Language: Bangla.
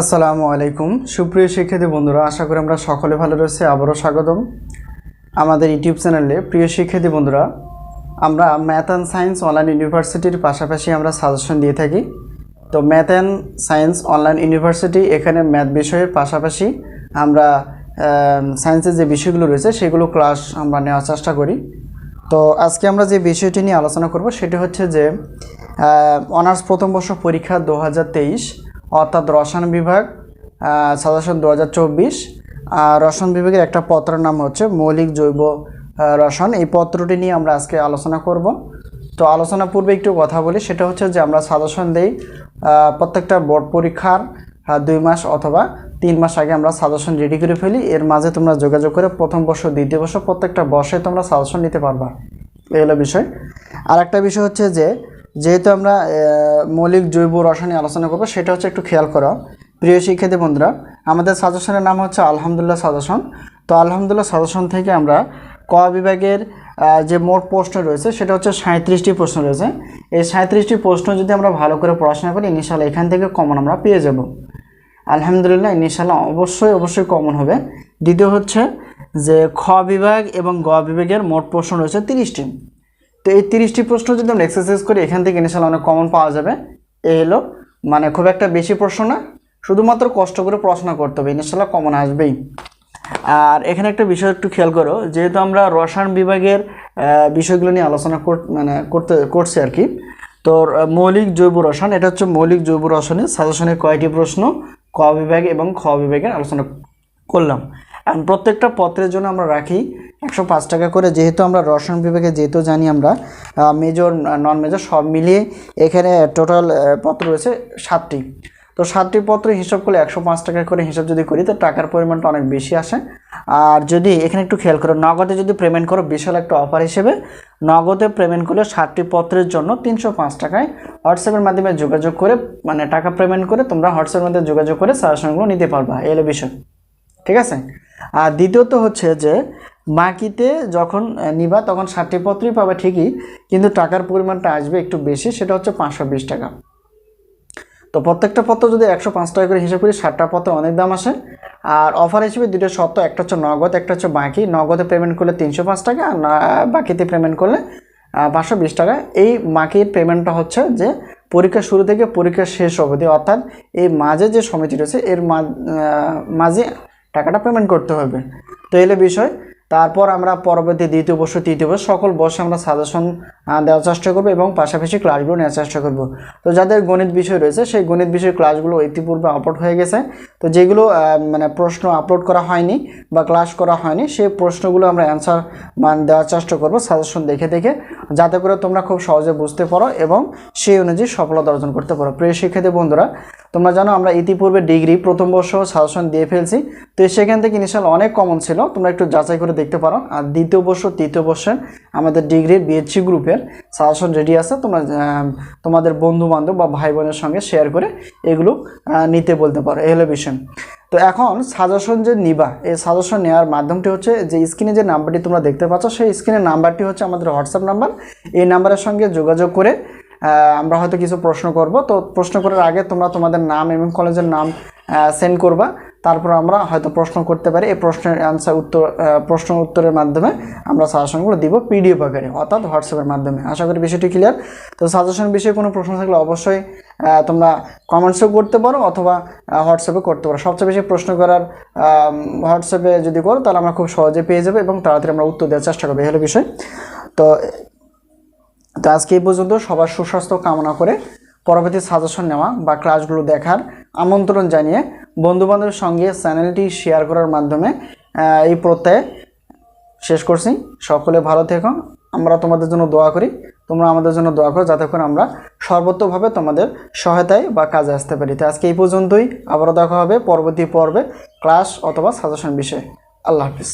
আসসালামু আলাইকুম। সুপ্রিয় শিক্ষার্থী বন্ধুরা, আশা করি আমরা সকলে ভালো রয়েছে। আবারও স্বাগতম আমাদের ইউটিউব চ্যানেলে। প্রিয় শিক্ষার্থী বন্ধুরা, আমরা ম্যাথ অ্যান্ড সায়েন্স অনলাইন ইউনিভার্সিটির পাশাপাশি আমরা সাজেশন দিয়ে থাকি। তো math and science online university এখানে ম্যাথ বিষয়ের পাশাপাশি আমরা সায়েন্সের যে বিষয়গুলো রয়েছে, সেগুলো ক্লাস আমরা নেওয়ার চেষ্টা করি। তো আজকে আমরা যে বিষয়টি নিয়ে আলোচনা করব, সেটি হচ্ছে যে অনার্স প্রথম বর্ষ পরীক্ষা দু হাজার তেইশ। অর্থাৎ রসায়ন বিভাগ সাজেশন দু চব্বিশ। রসায়ন বিভাগের একটা পত্রের নাম হচ্ছে মৌলিক জৈব রসায়ন। এই পত্রটি নিয়ে আমরা আজকে আলোচনা করব। তো আলোচনা পূর্বে একটু কথা বলি, সেটা হচ্ছে যে আমরা সাজেশন দেই প্রত্যেকটা বোর্ড পরীক্ষার দুই মাস অথবা তিন মাস আগে আমরা সাজেশন রেডি করে ফেলি। এর মাঝে তোমরা যোগাযোগ করে প্রথম বর্ষ, দ্বিতীয় বর্ষ প্রত্যেকটা বর্ষে তোমরা সাজেশন নিতে পারবা। এই হলো বিষয়। আর একটা বিষয় হচ্ছে যে যেহেতু আমরা মৌলিক জৈব রসায়ন আলোচনা করব, সেটা হচ্ছে একটু খেয়াল করো। প্রিয় শিক্ষার্থী বন্ধুরা, আমাদের সাজেশনের নাম হচ্ছে আলহামদুলিল্লাহ সাজেশন তো আলহামদুলিল্লাহ সাজেশন থেকে আমরা ক বিভাগের যে মোট প্রশ্ন রয়েছে, সেটা হচ্ছে সাঁত্রিশটি প্রশ্ন রয়েছে। এই সাঁত্রিশটি প্রশ্ন যদি আমরা ভালো করে পড়াশোনা করি ইনশাল্লাহ এখান থেকে কমন আমরা পেয়ে যাব। আলহামদুলিল্লাহ ইনশাল্লাহ অবশ্যই অবশ্যই কমন হবে। দ্বিতীয় হচ্ছে যে খ বিভাগ এবং গ বিভাগের মোট প্রশ্ন রয়েছে তিরিশটি। তো এই তিরিশটি প্রশ্ন যদি আমরা এক্সারসাইজ করি, এখান থেকে ইনশাল্লাহ অনেক কমন পাওয়া যাবে। এ হলো মানে খুব একটা বেশি প্রশ্ন না, শুধুমাত্র কষ্ট করে পড়াশোনা করতে হবে ইনশাল্লাহ কমন আসবেই। আর এখানে একটা বিষয় একটু খেয়াল করো, যেহেতু আমরা রসায়ন বিভাগের বিষয়গুলো নিয়ে আলোচনা কর মানে করতে, করছি আর কি, তো মৌলিক জৈব রসায়ন, এটা হচ্ছে মৌলিক জৈব রসায়নের সাজেশনের কয়টি প্রশ্ন, ক বিভাগ এবং খ বিভাগের আলোচনা করলাম। প্রত্যেকটা পত্রের জন্য আমরা রাখি একশো পাঁচ টাকা করে, যেহেতু আমরা রসায়ন বিভাগে যেহেতু জানি আমরা মেজর নন মেজর সব মিলিয়ে এখানে টোটাল পত্র রয়েছে সাতটি। তো সাতটি পত্র হিসাব করলে একশো পাঁচ টাকা করে হিসাব যদি করি, তো টাকার পরিমাণটা অনেক বেশি আসে। আর যদি এখানে একটু খেয়াল করো, নগদে যদি পেমেন্ট করো, বিশাল একটা অফার হিসেবে, নগদে পেমেন্ট করলে সাতটি পত্রের জন্য তিনশো পাঁচ টাকায় হোয়াটসঅ্যাপের মাধ্যমে যোগাযোগ করে মানে টাকা পেমেন্ট করে তোমরা হোয়াটসঅ্যাপের মাধ্যমে যোগাযোগ করে সাজেশনগুলো নিতে পারবা এই হলো বিষয় ঠিক আছে? আর দ্বিতীয়ত হচ্ছে যে বাকিতে যখন নিবা, তখন ষাটটি পত্রই পাবে ঠিকই, কিন্তু টাকার পরিমাণটা আসবে একটু বেশি, সেটা হচ্ছে পাঁচশো বিশ টাকা। তো প্রত্যেকটা পত্র যদি একশো পাঁচ টাকা করে হিসাব করি, ষাটটা পত্র অনেক দাম আসে। আর অফার হিসেবে দুটো শর্ত, একটা হচ্ছে নগদ, একটা হচ্ছে বাকি। নগদে পেমেন্ট করলে তিনশো পাঁচ টাকা, আর বাকিতে পেমেন্ট করলে পাঁচশো বিশ টাকা। এই বাকির পেমেন্টটা হচ্ছে যে পরীক্ষা শুরু থেকে পরীক্ষা শেষ অবধি, অর্থাৎ এই মাঝে যে সমিতি রয়েছে, এর মাঝে টাকাটা পেমেন্ট করতে হবে। তো এলে বিষয় তারপর আমরা পরবর্তী দ্বিতীয় বর্ষ, তৃতীয় বর্ষ সকল বর্ষে আমরা সাজেশন দেওয়ার চেষ্টা করব এবং পাশাপাশি ক্লাসগুলো নেওয়ার চেষ্টা করব। তো যাদের গণিত বিষয় রয়েছে, সেই গণিত বিষয়ের ক্লাসগুলো ইতিপূর্বে আপলোড হয়ে গেছে। তো যেগুলো মানে প্রশ্ন আপলোড করা হয়নি বা ক্লাস করা হয়নি, সেই প্রশ্নগুলো আমরা অ্যান্সার মান দেওয়ার চেষ্টা করব সাজেশন দেখে দেখে, যাতে করে তোমরা খুব সহজে বুঝতে পারো এবং সেই অনুযায়ী সফলতা অর্জন করতে পারো। প্রিয় শিক্ষার্থী বন্ধুরা তোমরা জানো আমরা ইতিপূর্বে ডিগ্রি, প্রথম বর্ষ সাজেশন দিয়ে ফেলছি। তো সেখান থেকে ইনিশিয়াল অনেক কমন ছিল। তোমরা একটু যাচাই করে দেখতে পারো। আর দ্বিতীয় বর্ষ, তৃতীয় বর্ষের আমাদের ডিগ্রির বিএসসি গ্রুপের সাজেশন রেডি আছে। তোমরা তোমাদের বন্ধু বান্ধব বা ভাই বোনের সঙ্গে শেয়ার করে এগুলো নিতে বলতে পারো। এই তো এখন সাজেশন যে নিবা, এই সাজেশন নেওয়ার মাধ্যমটি হচ্ছে যে স্ক্রিনে যে নাম্বারটি তোমরা দেখতে পাচ্ছ, সেই স্ক্রিনের নাম্বারটি হচ্ছে আমাদের হোয়াটসঅ্যাপ নাম্বার এই নাম্বারের সঙ্গে যোগাযোগ করে আমরা হয়তো কিছু প্রশ্ন করব। তো প্রশ্ন করার আগে তোমরা তোমাদের নাম এবং কলেজের নাম সেন্ড করবা। তারপর আমরা হয়তো প্রশ্ন করতে পারি। এই প্রশ্নের অ্যান্সার উত্তর প্রশ্ন উত্তরের মাধ্যমে আমরা সাজেশনগুলো দিব পিডিএফ আকারে, অর্থাৎ হোয়াটসঅ্যাপের মাধ্যমে। আশা করি বিষয়টি ক্লিয়ার তো সাজেশন বিষয়ে কোনো প্রশ্ন থাকলে অবশ্যই তোমরা কমেন্টসও করতে পারো অথবা হোয়াটসঅ্যাপে করতে পারো। সবচেয়ে বেশি প্রশ্ন করার হোয়াটসঅ্যাপে যদি করো তাহলে আমরা খুব সহজে পেয়ে যাব এবং তাড়াতাড়ি আমরা উত্তর দেওয়ার চেষ্টা করব। এই হলো বিষয়। তো তো আজকে এই পর্যন্ত সবার সুস্বাস্থ্য কামনা করে পরবর্তী সাজেশন নেওয়া বা ক্লাসগুলো দেখার আমন্ত্রণ জানিয়ে বন্ধুবান্ধবের সঙ্গে চ্যানেলটি শেয়ার করার মাধ্যমে এই প্রত্যয়ে শেষ করছি। সকলে ভালো থেকো। আমরা তোমাদের জন্য দোয়া করি। তোমরা আমাদের জন্য দোয়া করো যাতে করে আমরা সর্বোত্তভাবে তোমাদের সহায়তায় বা কাজে আসতে পারি। তো আজকে এই পর্যন্তই। আবারও দেখা হবে পরবর্তী পর্বে ক্লাস অথবা সাজেশন বিষয়ে। আল্লাহ হাফিজ।